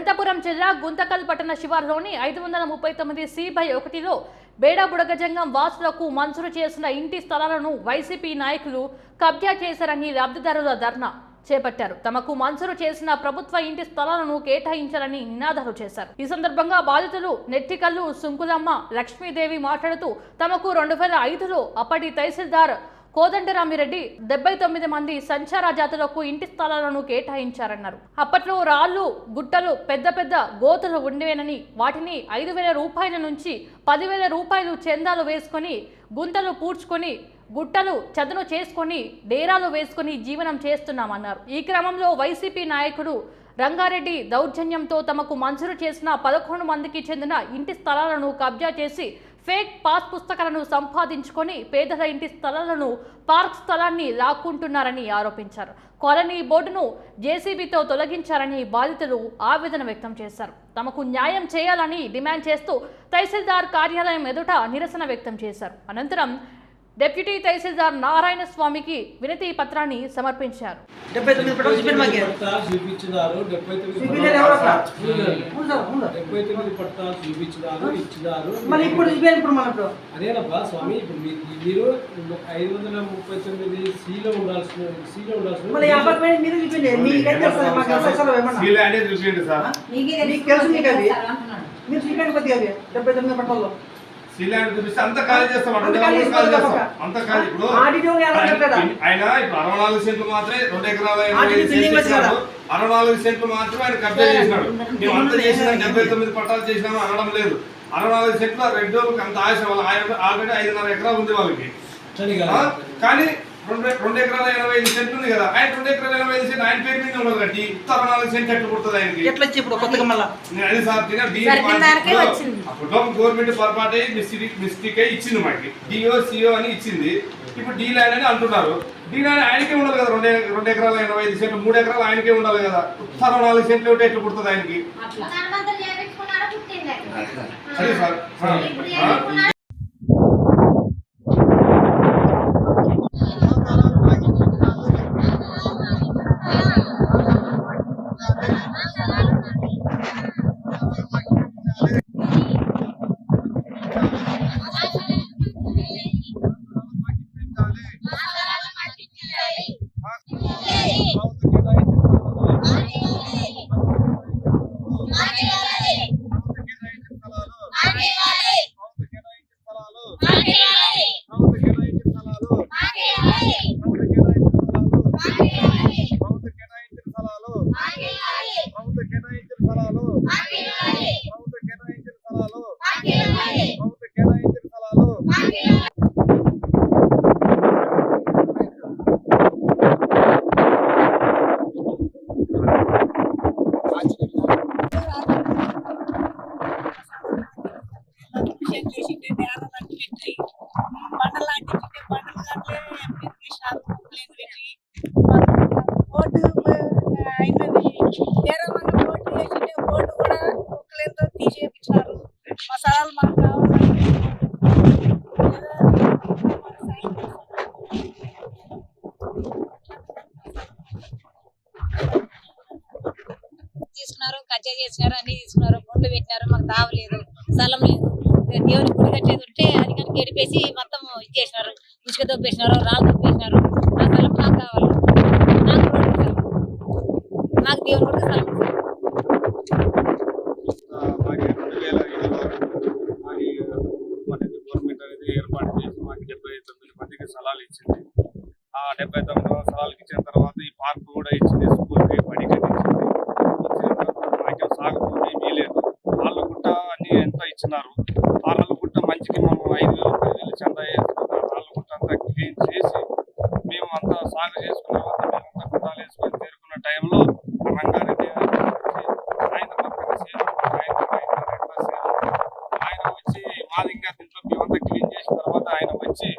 అనంతపురం జిల్లా గుంతకల్ పట్టణ శివారులోని ఐదు వందల ముప్పై తొమ్మిది సి బై ఒకటిలో బేడా బుడగజంగం వాసులకు మంజూరు చేసిన ఇంటి స్థలాలను వైసీపీ నాయకులు కబ్జా చేశారని లబ్ధిదారుల ధర్నా చేపట్టారు. తమకు మంజూరు చేసిన ప్రభుత్వ ఇంటి స్థలాలను కేటాయించాలని నినాదాలు చేశారు. ఈ సందర్భంగా బాధితులు నెట్టికల్లు సుంకులమ్మ లక్ష్మీదేవి మాట్లాడుతూ తమకు రెండు వేల ఐదులో అప్పటి తహసీల్దార్ కోదండరామిరెడ్డి డెబ్బై తొమ్మిది మంది సంచార జాతులకు ఇంటి స్థలాలను కేటాయించారన్నారు. అప్పట్లో రాళ్ళు గుట్టలు పెద్ద పెద్ద గోతులు ఉండేనని వాటిని ఐదు వేల రూపాయల నుంచి పదివేల రూపాయలు చందాలు వేసుకొని గుంతలు పూడ్చుకొని గుట్టలు చదును చేసుకొని డేరాలు వేసుకొని జీవనం చేస్తున్నామన్నారు. ఈ క్రమంలో వైసీపీ నాయకుడు రంగారెడ్డి దౌర్జన్యంతో తమకు మంజూరు చేసిన పదకొండు మందికి చెందిన ఇంటి స్థలాలను కబ్జా చేసి ఫేక్ పాస్ పుస్తకాలను సంపాదించుకొని పేదల ఇంటి స్థలాలను పార్క్ స్థలాన్ని లాక్కుంటున్నారని ఆరోపించారు. కాలనీ బోర్డును జేసీబీతో తొలగించారని బాధితులు ఆవేదన వ్యక్తం చేశారు. తమకు న్యాయం చేయాలని డిమాండ్ చేస్తూ తహసీల్దార్ కార్యాలయం ఎదుట నిరసన వ్యక్తం చేశారు. అనంతరం డిప్యూటీ తహసీల్దార్ నారాయణ స్వామికి వినతి పత్రాన్ని సమర్పించారు. అదేనబ్బా స్వామి ఇప్పుడు మీరు ఐదు వందల ముప్పై తొమ్మిది సీలో ఉండాల్సిన సీలో ఉండాల్సిన మళ్ళీ యాభై వేలు మీరు చూపించండి. కొద్దిగా డెబ్బై తొమ్మిది పట్టాల్లో. అనేది చూపిస్తే అంత ఖాళీ చేస్తాం అంత ఖాళీ ఇప్పుడు ఆయన చెప్పలేదా? ఆయన ఇప్పుడు అరవై నాలుగు సెంట్లు మాత్రమే రెండు ఎకరాల. అరవై నాలుగు సెంట్లు మాత్రమే ఆయన కబ్జా. చేసినాడు. మేము అంతా చేసిన డెబ్బై తొమ్మిది పట్టాలు చేసినాము అనడం లేదు. అరవై నాలుగు సెంట్లు రెడ్ అంత ఆశ వాళ్ళు ఆయన ఆల్రెడీ ఐదున్నర ఎకరాలు ఉంది వాళ్ళకి. కానీ రెండు రెండు ఎకరాల ఎనభై ఐదు సెంట్లు ఉంది కదా. ఆయన రెండు ఎకరాల ఎనభై ఐదు సెంట్లు ఆయన పేరు మీద ఉండదు కట్టి అరవై నాలుగు సెంట్లు ఎట్లా పుడుతుంది ఆయనకి? ఎట్లా వచ్చి ఇప్పుడు కొత్తగా మళ్ళా? నేను అది సార్. అప్పుడు గవర్నమెంట్ పొరపాటు అయ్యి మిస్టేక్ మిస్టేక్ అయ్యి ఇచ్చింది మాకి. డిఓ సిఓ అని ఇచ్చింది. ఇప్పుడు డీ ల్యాండ్ అని అంటున్నారు. డీ ల్యాండ్ ఆయనకే ఉండాలి కదా రెండు రెండు ఎకరాల ఎనభై ఐదు సెంట్లు మూడు ఎకరాలు ఆయనకే ఉండాలి కదా. ఉత్తరం నాలుగు సెంట్లు ఉంటే ఎట్లా పుడుతుంది ఆయనకి? అది సార్ ఆ, ఓటు అయినది వేరే మంది ఓటు ఓటు కూడా కుక్కలతో తీసేపించినారు మా మాకు తీసుకున్నారు కజ్జా చేసినారు అన్ని తీసుకున్నారు గుండ్లు పెట్టినారు మాకు తావలేదు స్థలం లేదు. దేవుని గుడి కట్టేది ఉంటే అది కనుక ఎడిపేసి మొత్తం ఇచ్చేసినారు ఇసుక దొబ్బేసినారు రాళ్ళు దొబ్బేసినారు ఆ స్థలం నాకు కావాలి. నాకు రోడ్డు స్థలం నాకు దేవుని గుడికి స్థలం డెబ్బై తొమ్మిది మందికి స్థలాలు ఇచ్చింది. ఆ డెబ్బై తొమ్మిది స్థలాలకు ఇచ్చిన తర్వాత ఈ పార్క్ కూడా ఇచ్చింది స్కూల్కి బడి కట్టించింది. ఇచ్చిన తర్వాత సాగుతుంది వీలేదు ఇస్తున్నారు రాళ్ళగుట్ట మంచికి మనం ఐదు వేల పది వేలు చందా వేసుకున్నాం రాళ్ళగుట్ట అంతా క్లీన్ చేసి మేము అంతా సాగు చేసుకునే మేమంతా గుట్టాలు వేసుకొని చేరుకున్న టైంలో రంగారెడ్డి ఆయన పక్కన ఆయన ఆయన వచ్చి మాది ఇంకా దీంట్లో మేమంతా క్లీన్ చేసిన తర్వాత ఆయన వచ్చి